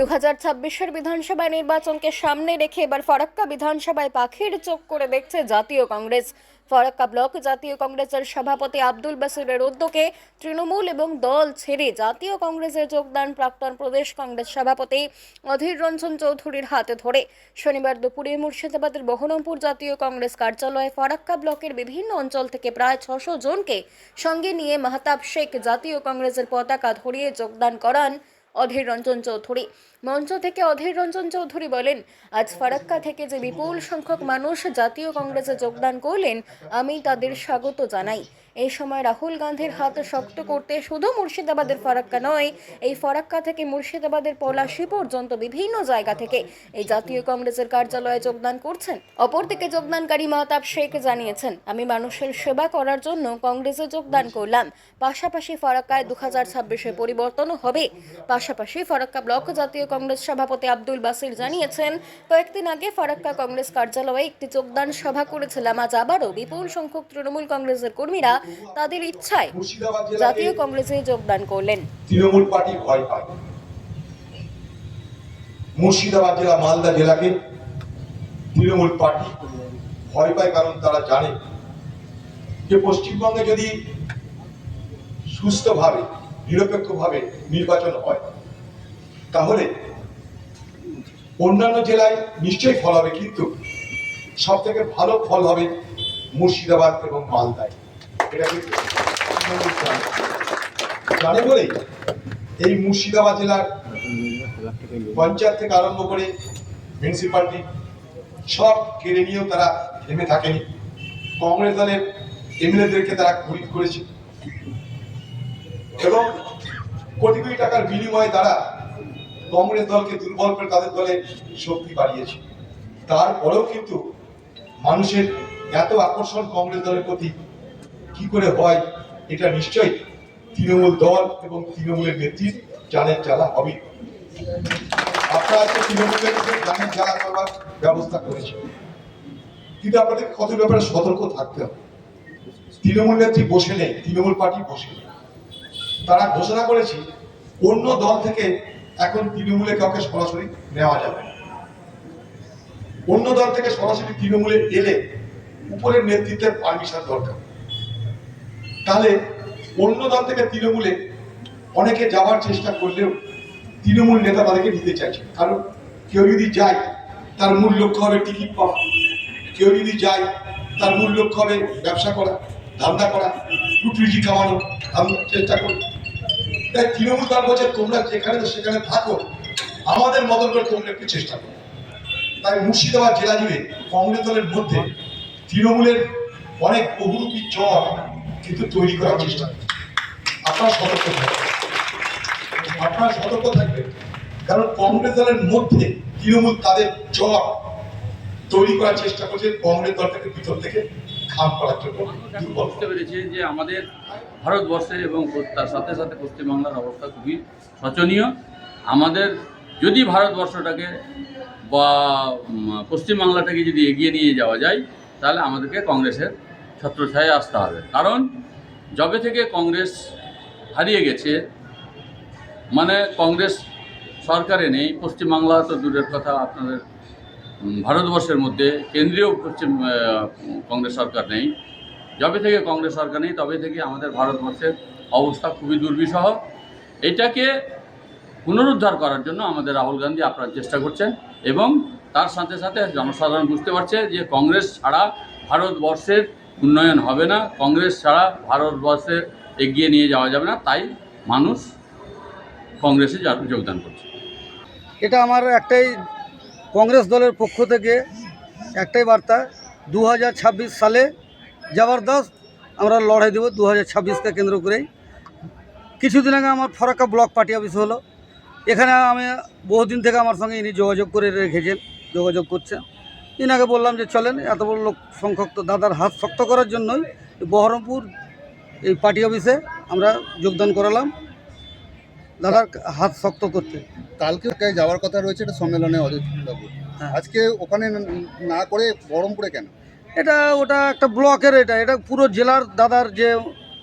দু হাজার ছাব্বিশের বিধানসভা নির্বাচনকে সামনে রেখে এবার ফরাক্কা বিধানসভায় পাখির চোখ করে দেখছে জাতীয় কংগ্রেস। ফরাক্কা ব্লক জাতীয় কংগ্রেসের সভাপতি আব্দুল বাসিরের উদ্যোগে তৃণমূল এবং দল ছেড়ে জাতীয় কংগ্রেসে যোগদান প্রাক্তন প্রদেশ কংগ্রেস সভাপতি অধীর রঞ্জন চৌধুরীর হাতে ধরে। শনিবার দুপুরে মুর্শিদাবাদের বহরমপুর জাতীয় কংগ্রেস কার্যালয়ে ফরাক্কা ব্লকের বিভিন্ন অঞ্চল থেকে প্রায় ছশো জনকে সঙ্গে নিয়ে মাহতাব শেখ জাতীয় কংগ্রেসের পতাকা ধরিয়ে যোগদান করান অধীর রঞ্জন চৌধুরী। মঞ্চ থেকে অধীর রঞ্জন চৌধুরী বলেন, আজ ফারাক্কা থেকে যে বিপুল সংখ্যক মানুষ জাতীয় কংগ্রেসে যোগদান করলেন, আমি তাদের স্বাগত জানাই। এই সময় রাহুল গান্ধীর হাত শক্ত করতে শুধু মুর্শিদাবাদের ফারাক্কা নয়, এই ফারাক্কা থেকে মুর্শিদাবাদের পলাশি পর্যন্ত বিভিন্ন জায়গা থেকে এই জাতীয় কংগ্রেসের কার্যালয়ে যোগদান করছেন। অপরদিকে যোগদানকারী মাহতাব শেখ জানিয়েছেন, আমি মানুষের সেবা করার জন্য কংগ্রেসে যোগদান করলাম। পাশাপাশি ফারাক্কায় দু হাজার ছাব্বিশে পরিবর্তনও হবে। পাশাপাশি ফারাক্কা ব্লক জাতীয় কংগ্রেস সভাপতি আব্দুল বাসির জানিয়েছেন, কয়েকদিন আগে ফারাক্কা কংগ্রেস কার্যালয়ে একটি যোগদান সভা করেছিলাম। আজ আবারও বিপুল সংখ্যক তৃণমূল কংগ্রেসের কর্মীরা তাদের ইচ্ছায় জাতীয় কংগ্রেসে যোগদান করলেন। তৃণমূল পার্টি ভয় পায়। মুর্শিদাবাদ জেলা মালদা জেলাকে তৃণমূল পার্টি ভয় পায় কারণ তারা জানে যে পশ্চিমবঙ্গে যদি সুস্থভাবে নিরপেক্ষভাবে নির্বাচন হয় তাহলে অন্যান্য জেলায় নিশ্চয়ই ফল হবে কিন্তু সব থেকে ভালো ফল হবে মুর্শিদাবাদ এবং মালদায়। এটা কিন্তু জানে। জানে বলেই এই মুর্শিদাবাদ জেলার পঞ্চায়েত থেকে আরম্ভ করে মিউনিসিপালিটি সব কেড়ে নিয়েও তারা থেমে থাকেনি। কংগ্রেস দলের এমএলএদেরকে তারা খরিদ করেছে। এবং কোটি কোটি টাকার বিনিময়ে তারা কংগ্রেস দলকে দুর্বল করে তাদের দলে শক্তি বাড়িয়েছে। তারপরেও কিন্তু মানুষের এত আকর্ষণ কংগ্রেস দলের প্রতি কি করে হয় এটা নিশ্চয়ই তৃণমূল দল এবং তৃণমূলের নেত্রীর জানের জ্বালা হবে। আপনারা আজকে তৃণমূলের জানের জ্বালা করবার ব্যবস্থা করেছে। কিন্তু আপনাদের কত ব্যাপারে সতর্ক থাকতে হবে? তৃণমূল নেত্রী বসে নেই, তৃণমূল পার্টি বসে নেই। তারা ঘোষণা করেছে, অন্য দল থেকে এখন তৃণমূলে কাউকে সরাসরি নেওয়া যাবে অন্য দল থেকে সরাসরি তৃণমূলে এলে উপরের নেতৃত্বের পারমিশন দরকার। তাহলে অন্য দল থেকে তৃণমূলে অনেকে যাওয়ার চেষ্টা করলেও তৃণমূল নেতা তাদেরকে নিতে চাইছে। কারণ কেউ যদি যায়, তার মূল লক্ষ্য হবে টিকিট পাওয়া। কেউ যদি যায়, তার মূল লক্ষ্য হবে ব্যবসা করা, ধান্দা করা, রুটি খাওয়ানো। আমরা চেষ্টা করি। তাই তৃণমূল দল বলছে, তোমরা যেখানে সেখানে থাকো। আমাদের মতন করে তোমরা একটু চেষ্টা করো। তাই মুর্শিদাবাদ জেলা জুড়ে কংগ্রেস দলের মধ্যে তৃণমূলের অনেক বহুরূপী চর কিন্তু তৈরি করার চেষ্টা। আপনারা সতর্ক থাকবেন। আপনারা সতর্ক থাকবেন। কারণ কংগ্রেস দলের মধ্যে তৃণমূল তাদের চর তৈরি করার চেষ্টা করছে কংগ্রেস দলটাকে ভিতর থেকে খাম করার জন্য বুঝতে পেরেছি যে আমাদের ভারতবর্ষে এবং তার সাথে সাথে পশ্চিমবাংলার অবস্থা খুবই শোচনীয় আমাদের যদি ভারতবর্ষটাকে বা পশ্চিমবাংলাটাকে যদি এগিয়ে নিয়ে যাওয়া যায় তাহলে আমাদেরকে কংগ্রেসের ছত্রছায়ায় আসতে হবে। কারণ যবে থেকে কংগ্রেস হারিয়ে গেছে মানে কংগ্রেস সরকারে নেই, পশ্চিমবাংলা তো দূরের কথা, আপনাদের ভারতবর্ষের মধ্যে কেন্দ্রীয় পশ্চিম কংগ্রেস সরকার নেই। যবে থেকে কংগ্রেস সরকার নেই, তবে থেকে আমাদের ভারতবর্ষের অবস্থা খুবই দুর্বিষহ। এটাকে পুনরুদ্ধার করার জন্য আমাদের রাহুল গান্ধী আপনার চেষ্টা করছেন এবং তার সাথে সাথে জনসাধারণ বুঝতে পারছে যে কংগ্রেস ছাড়া ভারতবর্ষের উন্নয়ন হবে না, কংগ্রেস ছাড়া ভারতবর্ষে এগিয়ে নিয়ে যাওয়া যাবে না, তাই মানুষ কংগ্রেসে যোগদান করছে। এটা আমার একটাই, কংগ্রেস দলের পক্ষ থেকে একটাই বার্তা দু হাজার ছাব্বিশ সালে জবরদস্ত আমরা লড়াই দেবো দু হাজার ছাব্বিশকে কেন্দ্র করেই। কিছুদিন আগে আমার ফরাক্কা ব্লক পার্টি অফিস হলো, এখানে আমি বহুদিন থেকে আমার সঙ্গে ইনি যোগাযোগ করে রেখেছেন, যোগাযোগ করছেন। ইনাকে বললাম যে চলেন এত বড় লোক সংখ্যক তো দাদার হাত শক্ত করার জন্যই বহরমপুর এই পার্টি অফিসে আমরা যোগদান করালাম দাদার হাত শক্ত করতে। কালকে যাওয়ার কথা রয়েছে এটা সম্মেলনে অজিত হ্যাঁ। আজকে ওখানে না করে বহরমপুরে কেন? এটা ওটা একটা ব্লকের এটা এটা পুরো জেলার দাদার যে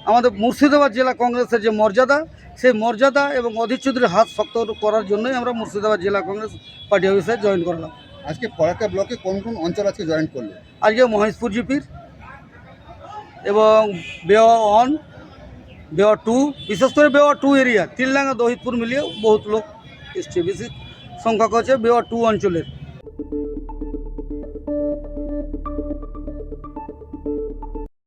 আমাদের মুর্শিদাবাদ জেলা কংগ্রেসের যে মর্যাদা সেই মর্যাদা এবং অধীর চৌধুরীর হাত শক্ত করার জন্যই আমরা মুর্শিদাবাদ জেলা কংগ্রেস পার্টি অফিসে জয়েন করলাম। আজকে ফরাক্কা ব্লকে কোন কোন অঞ্চল আজকে জয়েন করল? আজকে মহেশপুর জিপির এবং বেওয়া ওয়ান, বেওয়া টু, বিশেষ করে বেওয়া টু এরিয়া, তিনলাঙ্গা দহিতপুর মিলিয়ে বহুত লোক এসছে। বেশি সংখ্যক আছে বেওয়া টু অঞ্চলের।